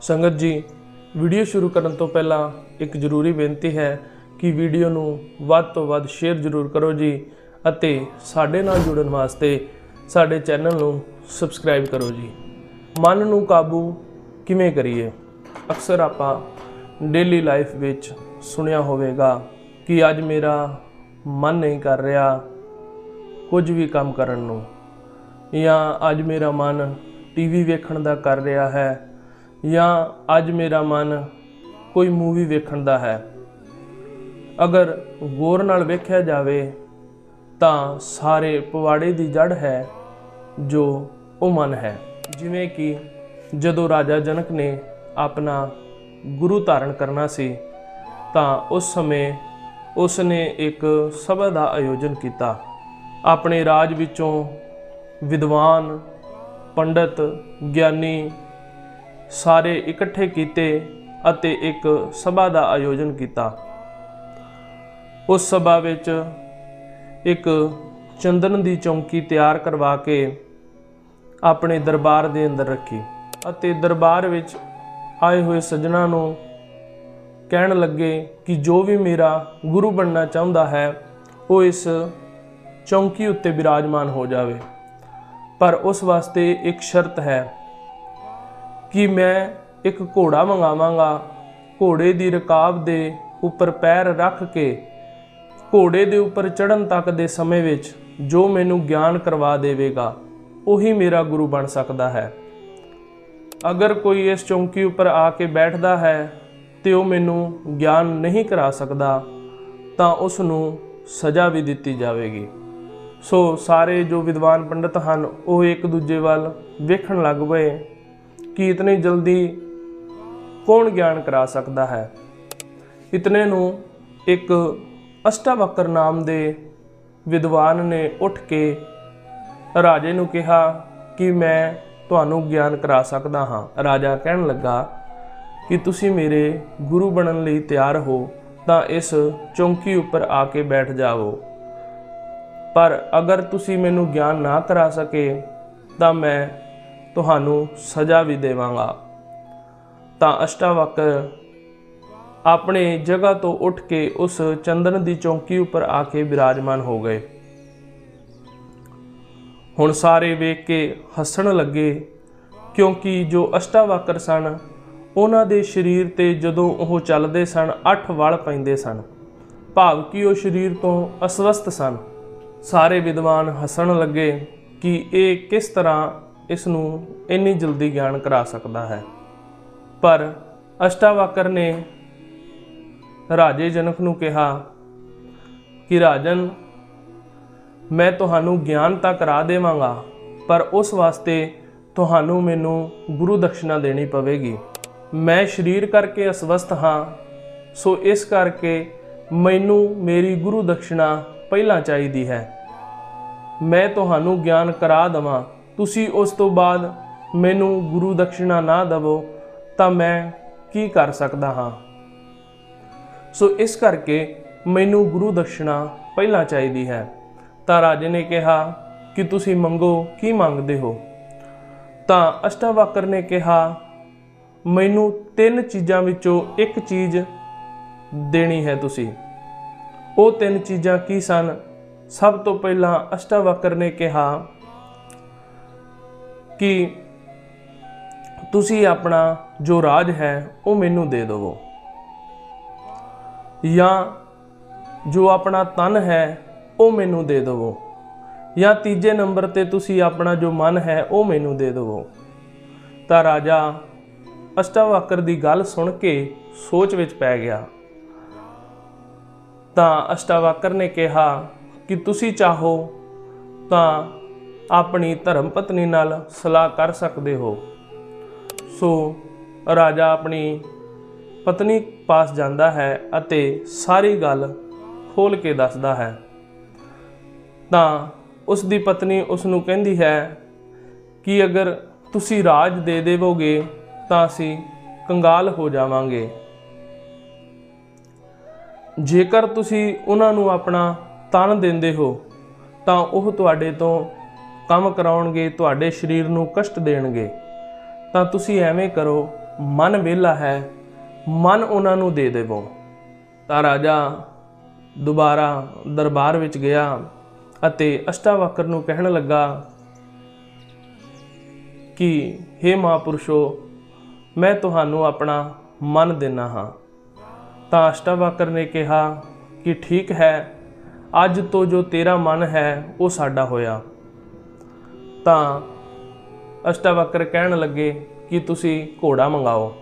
ਸੰਗਤ ਜੀ ਵੀਡੀਓ ਸ਼ੁਰੂ ਕਰਨ ਤੋਂ ਪਹਿਲਾਂ ਇੱਕ ਜ਼ਰੂਰੀ ਬੇਨਤੀ ਹੈ ਕਿ ਵੀਡੀਓ ਨੂੰ ਵੱਧ ਤੋਂ ਵੱਧ ਸ਼ੇਅਰ ਜ਼ਰੂਰ ਕਰੋ ਜੀ ਅਤੇ ਸਾਡੇ ਨਾਲ ਜੁੜਨ ਵਾਸਤੇ ਸਾਡੇ ਚੈਨਲ ਨੂੰ ਸਬਸਕ੍ਰਾਈਬ ਕਰੋ ਜੀ। ਮਨ ਨੂੰ ਕਾਬੂ ਕਿਵੇਂ ਕਰੀਏ? ਅਕਸਰ ਆਪਾਂ ਡੇਲੀ ਲਾਈਫ ਵਿੱਚ ਸੁਣਿਆ ਹੋਵੇਗਾ ਕਿ ਅੱਜ ਮੇਰਾ ਮਨ ਨਹੀਂ ਕਰ ਰਿਹਾ ਕੁਝ ਵੀ ਕੰਮ ਕਰਨ ਨੂੰ ਜਾਂ ਅੱਜ ਮੇਰਾ ਮਨ ਟੀਵੀ ਵੇਖਣ ਦਾ ਕਰ ਰਿਹਾ ਹੈ ਜਾਂ ਅੱਜ ਮੇਰਾ ਮਨ ਕੋਈ ਮੂਵੀ ਵੇਖਣ ਦਾ ਹੈ। ਅਗਰ ਗੌਰ ਨਾਲ ਵੇਖਿਆ ਜਾਵੇ ਤਾਂ ਸਾਰੇ ਪਵਾੜੇ ਦੀ ਜੜ ਹੈ ਜੋ ਉਹ ਮਨ ਹੈ। ਜਿਵੇਂ ਕਿ ਜਦੋਂ ਰਾਜਾ ਜਨਕ ਨੇ ਆਪਣਾ ਗੁਰੂ ਧਾਰਨ ਕਰਨਾ ਸੀ, ਤਾਂ ਉਸ ਸਮੇਂ ਉਸ ਨੇ ਇੱਕ ਸਭਾ ਦਾ ਆਯੋਜਨ ਕੀਤਾ। ਆਪਣੇ ਰਾਜ ਵਿੱਚੋਂ ਵਿਦਵਾਨ, ਪੰਡਤ, ਗਿਆਨੀ ਸਾਰੇ ਇਕੱਠੇ ਕੀਤੇ ਅਤੇ ਇੱਕ ਸਭਾ ਦਾ ਆਯੋਜਨ ਕੀਤਾ। ਉਸ ਸਭਾ ਵਿੱਚ ਇੱਕ ਚੰਦਨ ਦੀ ਚੌਂਕੀ ਤਿਆਰ ਕਰਵਾ ਕੇ ਆਪਣੇ ਦਰਬਾਰ ਦੇ ਅੰਦਰ ਰੱਖੀ ਅਤੇ ਦਰਬਾਰ ਵਿੱਚ ਆਏ ਹੋਏ ਸੱਜਣਾ ਨੂੰ ਕਹਿਣ ਲੱਗੇ ਕਿ ਜੋ ਵੀ ਮੇਰਾ ਗੁਰੂ ਬਣਨਾ ਚਾਹੁੰਦਾ ਹੈ, ਉਹ ਇਸ ਚੌਂਕੀ ਉੱਤੇ ਬਿਰਾਜਮਾਨ ਹੋ ਜਾਵੇ। ਪਰ ਉਸ ਵਾਸਤੇ ਇੱਕ ਸ਼ਰਤ ਹੈ ਕਿ ਮੈਂ ਇੱਕ ਘੋੜਾ ਮੰਗਾਵਾਂਗਾ, ਘੋੜੇ ਦੀ ਰਕਾਬ ਦੇ ਉੱਪਰ ਪੈਰ ਰੱਖ ਕੇ, ਘੋੜੇ ਦੇ ਉੱਪਰ ਚੜਨ ਤੱਕ ਦੇ ਸਮੇਂ ਵਿੱਚ ਜੋ ਮੈਨੂੰ ਗਿਆਨ ਕਰਵਾ ਦੇਵੇਗਾ, ਉਹੀ ਮੇਰਾ ਗੁਰੂ ਬਣ ਸਕਦਾ ਹੈ। ਅਗਰ ਕੋਈ ਇਸ ਚੌਂਕੀ ਉੱਪਰ ਆ ਕੇ ਬੈਠਦਾ ਹੈ ਤੇ ਉਹ ਮੈਨੂੰ ਗਿਆਨ ਨਹੀਂ ਕਰਾ ਸਕਦਾ, ਤਾਂ ਉਸ ਨੂੰ ਸਜ਼ਾ ਵੀ ਦਿੱਤੀ ਜਾਵੇਗੀ। ਸੋ ਸਾਰੇ ਜੋ ਵਿਦਵਾਨ ਪੰਡਤ ਹਨ, ਉਹ ਇੱਕ ਦੂਜੇ ਵੱਲ ਵੇਖਣ ਲੱਗ ਪਏ। ਕਿ ਇਤਨੀ ਜਲਦੀ ਕੌਣ ਗਿਆਨ ਕਰਾ ਸਕਦਾ ਹੈ। ਇਤਨੇ ਨੂੰ ਇੱਕ ਅਸ਼ਟਾਵਕਰ ਨਾਮ ਦੇ ਵਿਦਵਾਨ ਨੇ ਉੱਠ ਕੇ ਰਾਜੇ ਨੂੰ ਕਿਹਾ ਕਿ ਮੈਂ ਤੁਹਾਨੂੰ ਗਿਆਨ ਕਰਾ ਸਕਦਾ ਹਾਂ। ਰਾਜਾ ਕਹਿਣ ਲੱਗਾ ਕਿ ਤੁਸੀਂ ਮੇਰੇ ਗੁਰੂ ਬਣਨ ਲਈ ਤਿਆਰ ਹੋ ਤਾਂ ਇਸ ਚੌਂਕੀ ਉੱਪਰ ਆ ਕੇ ਬੈਠ ਜਾਵੋ। ਪਰ ਅਗਰ ਤੁਸੀਂ ਮੈਨੂੰ ਗਿਆਨ ਨਾ ਕਰਾ ਸਕੇ ਤਾਂ ਮੈਂ ਤੁਹਾਨੂੰ ਸਜ਼ਾ ਵੀ ਦੇਵਾਂਗਾ। ਤਾਂ ਅਸ਼ਟਾਵਕਰ ਆਪਣੇ ਜਗ੍ਹਾ ਤੋਂ ਉੱਠ ਕੇ ਉਸ ਚੰਦਨ ਦੀ ਚੌਂਕੀ ਉੱਪਰ ਆ ਕੇ ਬਿਰਾਜਮਾਨ ਹੋ ਗਏ। ਹੁਣ ਸਾਰੇ ਵੇਖ ਕੇ ਹੱਸਣ ਲੱਗੇ, ਕਿਉਂਕਿ ਜੋ ਅਸ਼ਟਾਵਕਰ ਸਨ, ਉਹਨਾਂ ਦੇ ਸਰੀਰ ਤੇ ਜਦੋਂ ਉਹ ਚੱਲਦੇ ਸਨ, ਅੱਠ ਵਲ ਪੈਂਦੇ ਸਨ। ਭਾਵ ਕਿ ਉਹ ਸਰੀਰ ਤੋਂ ਅਸਵਸਥ ਸਨ। ਸਾਰੇ ਵਿਦਵਾਨ ਹੱਸਣ ਲੱਗੇ ਕਿ ਇਹ ਕਿਸ ਤਰ੍ਹਾਂ ਇਸ ਨੂੰ ਇੰਨੀ ਜਲਦੀ ਗਿਆਨ ਕਰਾ ਸਕਦਾ ਹੈ। ਪਰ ਅਸ਼ਟਾਵਾਕਰ ਨੇ ਰਾਜੇ ਜਨਕ ਨੂੰ ਕਿਹਾ ਕਿ, ਰਾਜਨ, ਮੈਂ ਤੁਹਾਨੂੰ ਗਿਆਨ ਤਾਂ ਕਰਾ ਦੇਵਾਂਗਾ, ਪਰ ਉਸ ਵਾਸਤੇ ਤੁਹਾਨੂੰ ਮੈਨੂੰ ਗੁਰੂ ਦਕਸ਼ਨਾ ਦੇਣੀ ਪਵੇਗੀ। ਮੈਂ ਸਰੀਰ ਕਰਕੇ ਅਸਵਸਥ ਹਾਂ, ਸੋ ਇਸ ਕਰਕੇ ਮੈਨੂੰ ਮੇਰੀ ਗੁਰੂ ਦਕਸ਼ਨਾ ਪਹਿਲਾਂ ਚਾਹੀਦੀ ਹੈ। ਮੈਂ ਤੁਹਾਨੂੰ ਗਿਆਨ ਕਰਾ ਦਵਾਂ। ਤੁਸੀਂ ਉਸ ਤੋਂ ਬਾਅਦ ਮੈਨੂੰ ਗੁਰੂ ਦਕਸ਼ਣਾ ਨਾ ਦਵੋ, ਤਾਂ ਮੈਂ ਕੀ ਕਰ ਸਕਦਾ ਹਾਂ? ਸੋ ਇਸ ਕਰਕੇ ਮੈਨੂੰ ਗੁਰੂ ਦਕਸ਼ਣਾ ਪਹਿਲਾਂ ਚਾਹੀਦੀ ਹੈ। ਤਾਂ ਰਾਜੇ ਨੇ ਕਿਹਾ ਕਿ ਤੁਸੀਂ ਮੰਗੋ, ਕੀ ਮੰਗਦੇ ਹੋ? ਤਾਂ ਅਸ਼ਟਾਵਾਕਰ ਨੇ ਕਿਹਾ, ਮੈਨੂੰ ਤਿੰਨ ਚੀਜ਼ਾਂ ਵਿੱਚੋਂ ਇੱਕ ਚੀਜ਼ ਦੇਣੀ ਹੈ ਤੁਸੀਂ। ਉਹ ਤਿੰਨ ਚੀਜ਼ਾਂ ਕੀ ਸਨ? ਸਭ ਤੋਂ ਪਹਿਲਾਂ ਅਸ਼ਟਾਵਾਕਰ ਨੇ ਕਿਹਾ ਕਿ ਤੁਸੀਂ ਆਪਣਾ ਜੋ ਰਾਜ ਹੈ, ਉਹ ਮੈਨੂੰ ਦੇ ਦਿਵੋ। ਜਾਂ ਜੋ ਆਪਣਾ ਤਨ ਹੈ, ਉਹ ਮੈਨੂੰ ਦੇ ਦਿਵੋ। ਜਾਂ ਤੀਜੇ ਨੰਬਰ ਤੇ ਤੁਸੀਂ ਆਪਣਾ ਜੋ ਮਨ ਹੈ, ਉਹ ਮੈਨੂੰ ਦੇ ਦਿਵੋ। ਤਾਂ ਰਾਜਾ ਅਸ਼ਟਾਵਕਰ ਦੀ ਗੱਲ ਸੁਣ ਕੇ ਸੋਚ ਵਿੱਚ ਪੈ ਗਿਆ। ਤਾਂ ਅਸ਼ਟਾਵਕਰ ਨੇ ਕਿਹਾ ਕਿ ਤੁਸੀਂ ਚਾਹੋ ਤਾਂ ਆਪਣੀ ਧਰਮ ਪਤਨੀ ਨਾਲ ਸਲਾਹ ਕਰ ਸਕਦੇ ਹੋ। ਸੋ ਰਾਜਾ ਆਪਣੀ ਪਤਨੀ ਪਾਸ ਜਾਂਦਾ ਹੈ ਅਤੇ ਸਾਰੀ ਗੱਲ ਖੋਲ ਕੇ ਦੱਸਦਾ ਹੈ। ਤਾਂ ਉਸ ਦੀ ਪਤਨੀ ਉਸ ਨੂੰ ਕਹਿੰਦੀ ਹੈ ਕਿ ਅਗਰ ਤੁਸੀਂ ਰਾਜ ਦੇ ਦੇਵੋਗੇ ਤਾਂ ਅਸੀਂ ਕੰਗਾਲ ਹੋ ਜਾਵਾਂਗੇ। ਜੇਕਰ ਤੁਸੀਂ ਉਹਨਾਂ ਨੂੰ ਆਪਣਾ ਤਨ ਦਿੰਦੇ ਹੋ ਤਾਂ ਉਹ ਤੁਹਾਡੇ ਤੋਂ ਕੰਮ ਕਰਾਉਣਗੇ, ਤੁਹਾਡੇ ਸਰੀਰ ਨੂੰ ਕਸ਼ਟ ਦੇਣਗੇ। ਤਾਂ ਤੁਸੀਂ ਐਵੇਂ ਕਰੋ, ਮਨ ਵਿਹਲਾ ਹੈ, ਮਨ ਉਹਨਾਂ ਨੂੰ ਦੇ ਦੇਵੋ। ਤਾਂ ਰਾਜਾ ਦੁਬਾਰਾ ਦਰਬਾਰ ਵਿੱਚ ਗਿਆ ਅਤੇ ਅਸ਼ਟਾਵਕਰ ਨੂੰ ਕਹਿਣ ਲੱਗਾ ਕਿ हे ਮਹਾਪੁਰਸ਼ੋ, ਮੈਂ ਤੁਹਾਨੂੰ ਆਪਣਾ ਮਨ ਦੇਣਾ ਹਾਂ। ਤਾਂ ਅਸ਼ਟਾਵਕਰ ਨੇ ਕਿਹਾ ਕਿ ਠੀਕ ਹੈ, ਅੱਜ ਤੋਂ ਜੋ ਤੇਰਾ ਮਨ ਹੈ, ਉਹ ਸਾਡਾ ਹੋਇਆ। ਤਾਂ ਅਸ਼ਟਾਵਕਰ ਕਹਿਣ ਲੱਗੇ ਕਿ ਤੁਸੀਂ ਘੋੜਾ ਮੰਗਾਓ।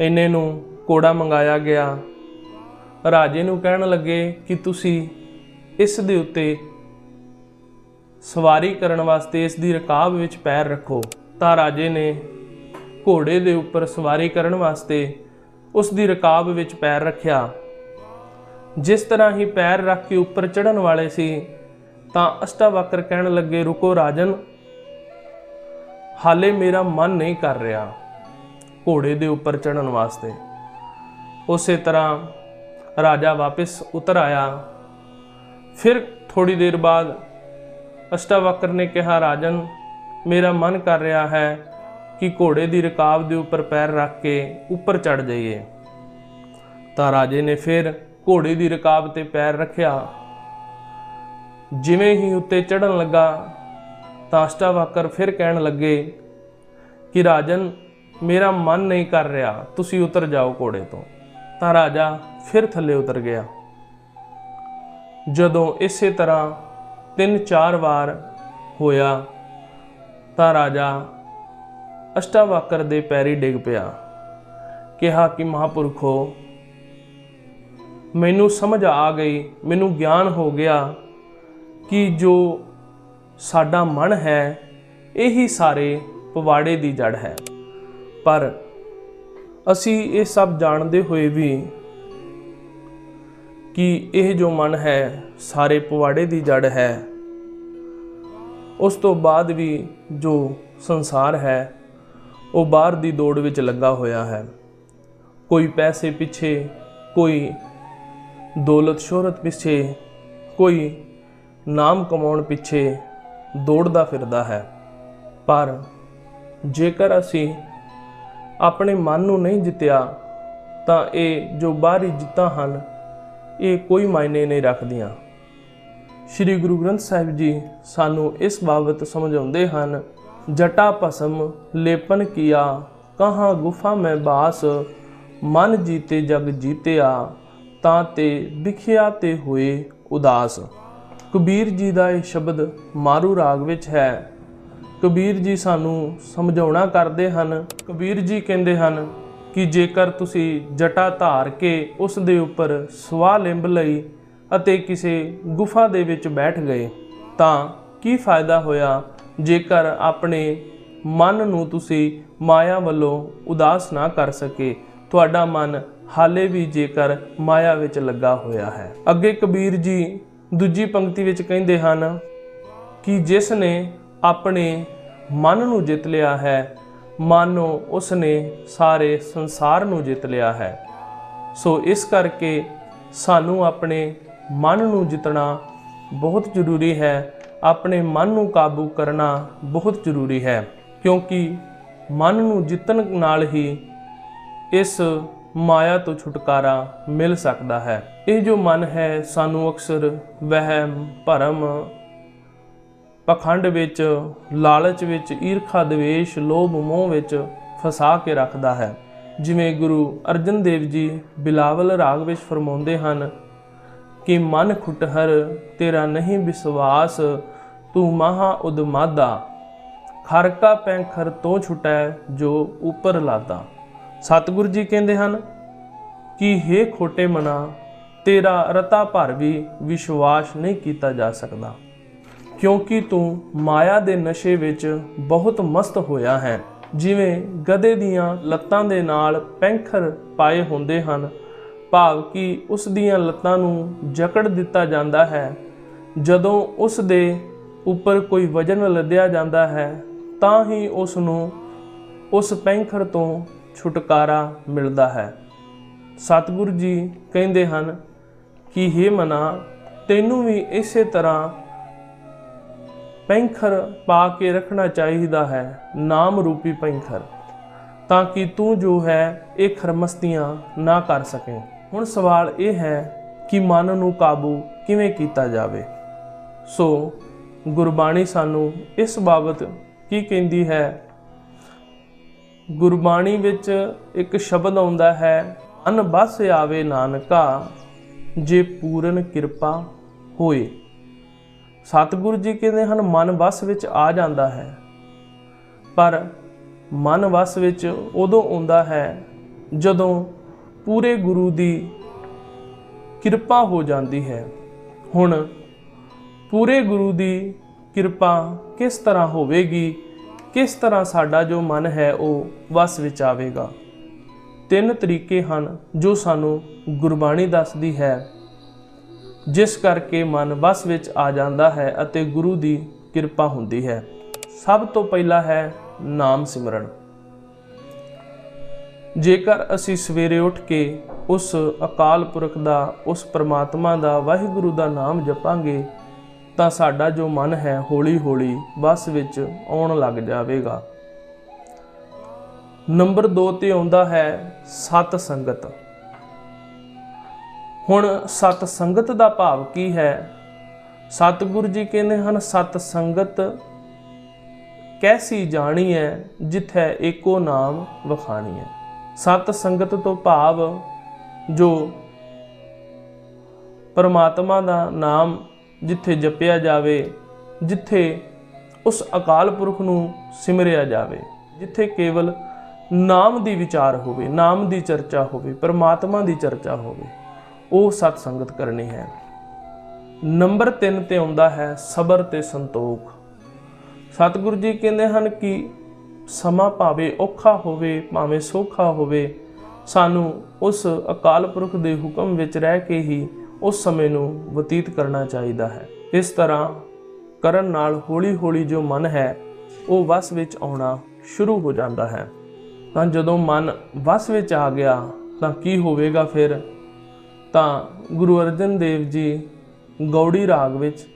ਇੰਨੇ ਨੂੰ ਘੋੜਾ ਮੰਗਾਇਆ ਗਿਆ। ਰਾਜੇ ਨੂੰ ਕਹਿਣ ਲੱਗੇ ਕਿ ਤੁਸੀਂ ਇਸ ਦੇ ਉੱਤੇ ਸਵਾਰੀ ਕਰਨ ਵਾਸਤੇ ਇਸ ਦੀ ਰਕਾਬ ਵਿੱਚ ਪੈਰ ਰੱਖੋ। ਤਾਂ ਰਾਜੇ ਨੇ ਘੋੜੇ ਦੇ ਉੱਪਰ ਸਵਾਰੀ ਕਰਨ ਵਾਸਤੇ ਉਸ ਦੀ ਰਕਾਬ ਵਿੱਚ ਪੈਰ ਰੱਖਿਆ। ਜਿਸ ਤਰ੍ਹਾਂ ਹੀ ਪੈਰ ਰੱਖ ਕੇ ਉੱਪਰ ਚੜਨ ਵਾਲੇ ਸੀ ਤਾਂ ਅਸ਼ਟਾਵਕਰ ਕਹਿਣ ਲੱਗੇ, ਰੁਕੋ ਰਾਜਨ, ਹਾਲੇ ਮੇਰਾ ਮਨ ਨਹੀਂ ਕਰ ਰਿਹਾ ਘੋੜੇ ਦੇ ਉੱਪਰ ਚੜਨ ਵਾਸਤੇ। ਉਸੇ ਤਰ੍ਹਾਂ ਰਾਜਾ ਵਾਪਸ ਉਤਰ ਆਇਆ। ਫਿਰ ਥੋੜੀ ਦੇਰ ਬਾਅਦ ਅਸ਼ਟਾਵਕਰ ਨੇ ਕਿਹਾ, ਰਾਜਨ, ਮੇਰਾ ਮਨ ਕਰ ਰਿਹਾ ਹੈ ਕਿ ਘੋੜੇ ਦੀ ਰਕਾਬ ਦੇ ਉੱਪਰ ਪੈਰ ਰੱਖ ਕੇ ਉੱਪਰ ਚੜ ਜਾਈਏ। ਤਾਂ ਰਾਜੇ ਨੇ ਫਿਰ ਘੋੜੇ ਦੀ ਰਕਾਬ ਤੇ ਪੈਰ ਰੱਖਿਆ। ਜਿਵੇਂ ਹੀ ਉੱਤੇ ਚੜਨ ਲੱਗਾ ਤਾਂ ਅਸ਼ਟਾਵਾਕਰ ਫਿਰ ਕਹਿਣ ਲੱਗੇ, ਕਿ ਰਾਜਨ, ਮੇਰਾ ਮਨ ਨਹੀਂ ਕਰ ਰਿਹਾ, ਤੁਸੀਂ ਉਤਰ ਜਾਓ ਘੋੜੇ ਤੋਂ। ਤਾਂ ਰਾਜਾ ਫਿਰ ਥੱਲੇ ਉਤਰ ਗਿਆ। ਜਦੋਂ ਇਸੇ ਤਰ੍ਹਾਂ ਤਿੰਨ ਚਾਰ ਵਾਰ ਹੋਇਆ, ਤਾਂ ਰਾਜਾ ਅਸ਼ਟਾਵਾਕਰ ਦੇ ਪੈਰੀ ਡਿੱਗ ਪਿਆ, ਕਿਹਾ ਕਿ ਮਹਾਪੁਰਖੋ, ਮੈਨੂੰ ਸਮਝ ਆ ਗਈ, ਮੈਨੂੰ ਗਿਆਨ ਹੋ ਗਿਆ ਕਿ ਜੋ ਸਾਡਾ ਮਨ ਹੈ, ਇਹੀ ਸਾਰੇ ਪਵਾੜੇ ਦੀ ਜੜ ਹੈ। ਪਰ ਅਸੀਂ ਇਹ ਸਭ ਜਾਣਦੇ ਹੋਏ ਵੀ ਕਿ ਇਹ ਜੋ ਮਨ ਹੈ, ਸਾਰੇ ਪਵਾੜੇ ਦੀ ਜੜ ਹੈ। ਉਸ ਤੋਂ ਬਾਅਦ ਵੀ ਜੋ ਸੰਸਾਰ ਹੈ, ਉਹ ਬਾਹਰ ਦੀ ਦੌੜ ਵਿੱਚ ਲੱਗਾ ਹੋਇਆ ਹੈ। ਕੋਈ ਪੈਸੇ ਪਿੱਛੇ, ਕੋਈ ਦੌਲਤ ਸ਼ੋਹਰਤ ਪਿੱਛੇ, ਕੋਈ ਨਾਮ ਕਮਾਉਣ ਪਿੱਛੇ ਦੌੜਦਾ ਫਿਰਦਾ ਹੈ। ਪਰ ਜੇਕਰ ਅਸੀਂ ਆਪਣੇ ਮਨ ਨੂੰ ਨਹੀਂ ਜਿੱਤਿਆ, ਤਾਂ ਇਹ ਜੋ ਬਾਹਰੀ ਜਿੱਤਾਂ ਹਨ, ਇਹ ਕੋਈ ਮਾਇਨੇ ਨਹੀਂ ਰੱਖਦੀਆਂ। ਸ੍ਰੀ ਗੁਰੂ ਗ੍ਰੰਥ ਸਾਹਿਬ ਜੀ ਸਾਨੂੰ ਇਸ ਬਾਬਤ ਸਮਝਾਉਂਦੇ ਹਨ, ਜਟਾ ਭਸਮ ਲੇਪਨ ਕੀਆ, ਕਹਾਂ ਗੁਫਾ ਮੈਂ ਬਾਸ, ਮਨ ਜੀਤੇ ਜਗ ਜੀਤਿਆ, ਤਾਂ ਤੇ ਵਿਖਿਆ ਤੇ ਹੋਏ ਉਦਾਸ। ਕਬੀਰ ਜੀ ਦਾ ਇਹ ਸ਼ਬਦ ਮਾਰੂ ਰਾਗ ਵਿੱਚ ਹੈ। ਕਬੀਰ ਜੀ ਸਾਨੂੰ ਸਮਝਾਉਣਾ ਕਰਦੇ ਹਨ। ਕਬੀਰ ਜੀ ਕਹਿੰਦੇ ਹਨ ਕਿ ਜੇਕਰ ਤੁਸੀਂ ਜਟਾ ਧਾਰ ਕੇ ਉਸ ਦੇ ਉੱਪਰ ਸਵਾਹ ਲਿੰਬ ਲਈ ਅਤੇ ਕਿਸੇ ਗੁਫਾ ਦੇ ਵਿੱਚ ਬੈਠ ਗਏ, ਤਾਂ ਕੀ ਫਾਇਦਾ ਹੋਇਆ ਜੇਕਰ ਆਪਣੇ ਮਨ ਨੂੰ ਤੁਸੀਂ ਮਾਇਆ ਵੱਲੋਂ ਉਦਾਸ ਨਾ ਕਰ ਸਕੇ? ਤੁਹਾਡਾ ਮਨ ਹਾਲੇ ਵੀ ਜੇਕਰ ਮਾਇਆ ਵਿੱਚ ਲੱਗਾ ਹੋਇਆ ਹੈ। ਅੱਗੇ ਕਬੀਰ ਜੀ ਦੂਜੀ ਪੰਕਤੀ ਵਿੱਚ ਕਹਿੰਦੇ ਹਨ ਕਿ ਜਿਸ ਨੇ ਆਪਣੇ ਮਨ ਨੂੰ ਜਿੱਤ ਲਿਆ ਹੈ, ਮਾਨੋ ਉਸ ਨੇ ਸਾਰੇ ਸੰਸਾਰ ਨੂੰ ਜਿੱਤ ਲਿਆ ਹੈ। ਸੋ ਇਸ ਕਰਕੇ ਸਾਨੂੰ ਆਪਣੇ ਮਨ ਨੂੰ ਜਿੱਤਣਾ ਬਹੁਤ ਜ਼ਰੂਰੀ ਹੈ, ਆਪਣੇ ਮਨ ਨੂੰ ਕਾਬੂ ਕਰਨਾ ਬਹੁਤ ਜ਼ਰੂਰੀ ਹੈ, ਕਿਉਂਕਿ ਮਨ ਨੂੰ ਜਿੱਤਣ ਨਾਲ ਹੀ ਇਸ ਮਾਇਆ ਤੋਂ ਛੁਟਕਾਰਾ ਮਿਲ ਸਕਦਾ ਹੈ। ਇਹ ਜੋ ਮਨ ਹੈ, ਸਾਨੂੰ ਅਕਸਰ ਵਹਿਮ, ਭਰਮ, ਪਖੰਡ ਵਿੱਚ, ਲਾਲਚ ਵਿੱਚ, ਈਰਖਾ, ਦਵੇਸ਼, ਲੋਭ, ਮੋਹ ਵਿੱਚ ਫਸਾ ਕੇ ਰੱਖਦਾ ਹੈ। ਜਿਵੇਂ ਗੁਰੂ ਅਰਜਨ ਦੇਵ ਜੀ ਬਿਲਾਵਲ ਰਾਗ ਵਿੱਚ ਫਰਮਾਉਂਦੇ ਹਨ ਕਿ ਮਨ ਖੁਟਹਰ, ਤੇਰਾ ਨਹੀਂ ਵਿਸ਼ਵਾਸ, ਤੂੰ ਮਹਾ ਉਦਮਾਦਾ। ਖਰ ਕਾ ਪੈਂਖਰ ਤੋਂ ਛੁਟੈ ਜੋ ਉਪਰ ਲਾਦਾ। ਸਤਿਗੁਰੂ ਜੀ ਕਹਿੰਦੇ ਹਨ ਕਿ हे ਖੋਟੇ ਮਨਾ ਤੇਰਾ ਰਤਾ ਭਰ ਵੀ ਵਿਸ਼ਵਾਸ ਨਹੀਂ ਕੀਤਾ ਜਾ ਸਕਦਾ। ਕਿਉਂਕਿ ਤੂੰ ਮਾਇਆ ਦੇ ਨਸ਼ੇ ਵਿੱਚ ਬਹੁਤ ਮਸਤ ਹੋਇਆ ਹੈ। ਜਿਵੇਂ ਗਧੇ ਦੀਆਂ ਲੱਤਾਂ ਦੇ ਨਾਲ ਪੈਂਖਰ ਪਾਏ ਹੁੰਦੇ ਹਨ। ਭਾਵ ਕਿ ਉਸ ਦੀਆਂ ਲੱਤਾਂ ਨੂੰ ਜਕੜ ਦਿੱਤਾ ਜਾਂਦਾ ਹੈ। ਜਦੋਂ ਉਸ ਦੇ ਉੱਪਰ ਕੋਈ ਵਜਨ ਲੱਦਿਆ ਜਾਂਦਾ ਹੈ, ਤਾਂ ਹੀ ਉਸ ਨੂੰ ਉਸ ਪੈਂਖਰ ਤੋਂ ਛੁਟਕਾਰਾ ਮਿਲਦਾ ਹੈ। ਸਤਿਗੁਰੂ ਜੀ ਕਹਿੰਦੇ ਹਨ ਕਿ हे ਮਨਾ, ਤੈਨੂੰ ਵੀ ਇਸੇ ਤਰ੍ਹਾਂ ਪੈਂਖਰ ਪਾ ਕੇ ਰੱਖਣਾ ਚਾਹੀਦਾ ਹੈ, ਨਾਮ ਰੂਪੀ ਪੈਂਖਰ, ਤਾਂ ਕਿ ਤੂੰ ਜੋ ਹੈ ਇਹ ਖਰਮਸਤੀਆਂ ਨਾ ਕਰ ਸਕੇ। ਹੁਣ ਸਵਾਲ ਇਹ ਹੈ ਕਿ ਮਨ ਨੂੰ ਕਾਬੂ ਕਿਵੇਂ ਕੀਤਾ ਜਾਵੇ? ਸੋ, ਗੁਰਬਾਣੀ ਸਾਨੂੰ ਇਸ ਬਾਬਤ ਕੀ ਕਹਿੰਦੀ ਹੈ? ਗੁਰਬਾਣੀ ਵਿੱਚ ਇੱਕ ਸ਼ਬਦ ਆਉਂਦਾ ਹੈ, ਅਨ ਬਸ ਆਵੇ ਨਾਨਕਾ ਜੇ ਪੂਰਨ ਕਿਰਪਾ ਹੋਏ। ਸਤਿਗੁਰੂ ਜੀ ਕਹਿੰਦੇ ਹਨ, ਮਨ ਵਸ ਵਿੱਚ ਆ ਜਾਂਦਾ ਹੈ। ਪਰ ਮਨ ਵਸ ਵਿੱਚ ਉਦੋਂ ਆਉਂਦਾ ਹੈ ਜਦੋਂ ਪੂਰੇ ਗੁਰੂ ਦੀ ਕਿਰਪਾ ਹੋ ਜਾਂਦੀ ਹੈ। ਹੁਣ ਪੂਰੇ ਗੁਰੂ ਦੀ ਕਿਰਪਾ ਕਿਸ ਤਰ੍ਹਾਂ ਹੋਵੇਗੀ, ਕਿਸ ਤਰ੍ਹਾਂ ਸਾਡਾ ਜੋ ਮਨ ਹੈ ਉਹ ਵਸ ਵਿੱਚ ਆਵੇਗਾ? ਤਿੰਨ ਤਰੀਕੇ ਹਨ ਜੋ ਸਾਨੂੰ ਗੁਰਬਾਣੀ ਦੱਸਦੀ ਹੈ। ਜਿਸ ਕਰਕੇ ਮਨ ਵਸ ਵਿੱਚ ਆ ਜਾਂਦਾ ਹੈ ਅਤੇ ਗੁਰੂ ਦੀ ਕਿਰਪਾ ਹੁੰਦੀ ਹੈ। ਸਭ ਤੋਂ ਪਹਿਲਾ ਹੈ ਨਾਮ ਸਿਮਰਨ। ਜੇਕਰ ਅਸੀਂ ਸਵੇਰੇ ਉੱਠ ਕੇ ਉਸ ਅਕਾਲ ਪੁਰਖ ਦਾ, ਉਸ ਪ੍ਰਮਾਤਮਾ ਦਾ, ਵਾਹਿਗੁਰੂ ਦਾ ਨਾਮ ਜਪਾਂਗੇ, ਤਾਂ ਸਾਡਾ ਜੋ ਮਨ ਹੈ ਹੌਲੀ-ਹੌਲੀ ਵਸ ਵਿੱਚ ਆਉਣ ਲੱਗ ਜਾਵੇਗਾ। ਨੰਬਰ 2 ਤੇ ਆਉਂਦਾ ਹੈ ਸਤ ਸੰਗਤ। ਹੁਣ ਸਤ ਸੰਗਤ ਦਾ ਭਾਵ ਕੀ ਹੈ? ਸਤਿਗੁਰੂ ਜੀ ਕਹਿੰਦੇ ਹਨ, ਸਤ ਸੰਗਤ ਕੈਸੀ ਜਾਣੀ ਹੈ ਜਿੱਥੈ ਏਕੋ ਨਾਮ ਵਖਾਣੀ ਹੈ ਸਤ ਸੰਗਤ ਤੋਂ ਭਾਵ ਜੋ ਪਰਮਾਤਮਾ ਦਾ ਨਾਮ ਜਿੱਥੇ ਜਪਿਆ ਜਾਵੇ, ਜਿੱਥੇ ਉਸ ਅਕਾਲ ਪੁਰਖ ਨੂੰ ਸਿਮਰਿਆ ਜਾਵੇ, ਜਿੱਥੇ ਕੇਵਲ ਨਾਮ ਦੀ ਵਿਚਾਰ ਹੋਵੇ, ਨਾਮ ਦੀ ਚਰਚਾ ਹੋਵੇ, ਪਰਮਾਤਮਾ ਦੀ ਚਰਚਾ ਹੋਵੇ, ਉਹ ਸਤ ਸੰਗਤ ਕਰਨੀ ਹੈ। ਨੰਬਰ 3 ਤੇ ਆਉਂਦਾ ਹੈ, ਸਬਰ ਤੇ ਸੰਤੋਖ। ਸਤਿਗੁਰੂ ਜੀ ਕਹਿੰਦੇ ਹਨ ਕਿ ਸਮਾਂ ਭਾਵੇਂ ਔਖਾ ਹੋਵੇ, ਭਾਵੇਂ ਸੌਖਾ ਹੋਵੇ, ਸਾਨੂੰ ਉਸ ਅਕਾਲ ਪੁਰਖ ਦੇ ਹੁਕਮ ਵਿੱਚ ਰਹਿ ਕੇ ਹੀ ਉਸ ਸਮੇਂ ਨੂੰ ਬਤੀਤ ਕਰਨਾ ਚਾਹੀਦਾ ਹੈ। ਇਸ ਤਰ੍ਹਾਂ ਕਰਨ ਨਾਲ ਹੌਲੀ-ਹੌਲੀ ਜੋ ਮਨ ਹੈ, ਉਹ ਵਸ ਵਿੱਚ ਆਉਣਾ ਸ਼ੁਰੂ ਹੋ ਜਾਂਦਾ ਹੈ। ਤਾਂ ਜਦੋਂ ਮਨ ਵਸ ਵਿੱਚ ਆ ਗਿਆ, ਤਾਂ ਕੀ ਹੋਵੇਗਾ ਫਿਰ? ਤਾਂ ਗੁਰੂ ਅਰਜਨ ਦੇਵ ਜੀ ਗੌੜੀ ਰਾਗ ਵਿੱਚ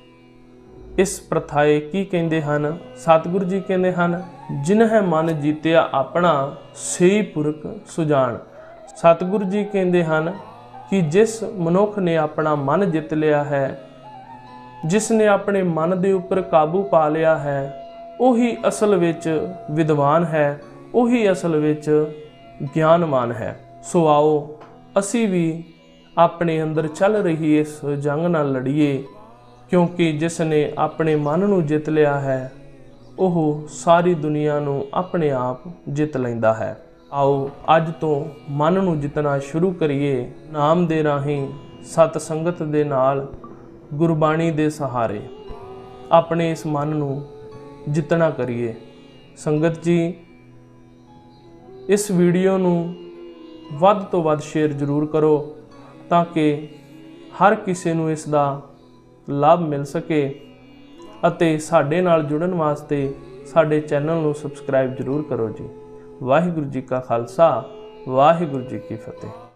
ਇਸ ਪ੍ਰਥਾਏ ਕੀ ਕਹਿੰਦੇ ਹਨ? ਸਤਿਗੁਰੂ ਜੀ ਕਹਿੰਦੇ ਹਨ ਜਿਨ ਮਨ ਜੀਤਿਆ ਆਪਣਾ ਸਹੀ ਪੁਰਖ ਸੁਜਾਨ ਸਤਿਗੁਰੂ ਜੀ ਕਹਿੰਦੇ ਹਨ ਕਿ ਜਿਸ ਮਨੁੱਖ ਨੇ ਆਪਣਾ ਮਨ ਜਿੱਤ ਲਿਆ ਹੈ, ਜਿਸ ਨੇ ਆਪਣੇ ਮਨ ਦੇ ਉੱਪਰ ਕਾਬੂ ਪਾ ਲਿਆ ਹੈ, ਉਹੀ ਅਸਲ ਵਿੱਚ ਵਿਦਵਾਨ ਹੈ। ਉਹੀ ਅਸਲ ਵਿੱਚ ਗਿਆਨਵਾਨ ਹੈ। ਸੋ ਆਓ, ਅਸੀਂ ਵੀ ਆਪਣੇ ਅੰਦਰ ਚੱਲ ਰਹੀ ਇਸ ਜੰਗ ਨਾਲ ਲੜੀਏ, ਕਿਉਂਕਿ ਜਿਸ ਨੇ ਆਪਣੇ ਮਨ ਨੂੰ ਜਿੱਤ ਲਿਆ ਹੈ, ਉਹ ਸਾਰੀ ਦੁਨੀਆ ਨੂੰ ਆਪਣੇ ਆਪ ਜਿੱਤ ਲੈਂਦਾ ਹੈ। ਆਓ, ਅੱਜ ਤੋਂ ਮਨ ਨੂੰ ਜਿੱਤਣਾ ਸ਼ੁਰੂ ਕਰੀਏ। ਨਾਮ ਦੇ ਰਾਹੀਂ ਸਤ ਸੰਗਤ ਦੇ ਨਾਲ ਗੁਰਬਾਣੀ ਦੇ ਸਹਾਰੇ ਆਪਣੇ ਇਸ ਮਨ ਨੂੰ ਜਿੱਤਣਾ ਕਰੀਏ। ਸੰਗਤ ਜੀ ਇਸ ਵੀਡੀਓ ਨੂੰ ਵੱਧ ਤੋਂ ਵੱਧ ਸ਼ੇਅਰ ਜ਼ਰੂਰ ਕਰੋ ਤਾਂ ਕਿ ਹਰ ਕਿਸੇ ਨੂੰ ਇਸ ਦਾ ਲਾਭ ਮਿਲ ਸਕੇ ਅਤੇ ਸਾਡੇ ਨਾਲ ਜੁੜਨ ਵਾਸਤੇ ਸਾਡੇ ਚੈਨਲ ਨੂੰ ਸਬਸਕ੍ਰਾਈਬ ਜ਼ਰੂਰ ਕਰੋ ਜੀ। ਵਾਹਿਗੁਰੂ ਜੀ ਕਾ ਖਾਲਸਾ, ਵਾਹਿਗੁਰੂ ਜੀ ਕੀ ਫਤਿਹ।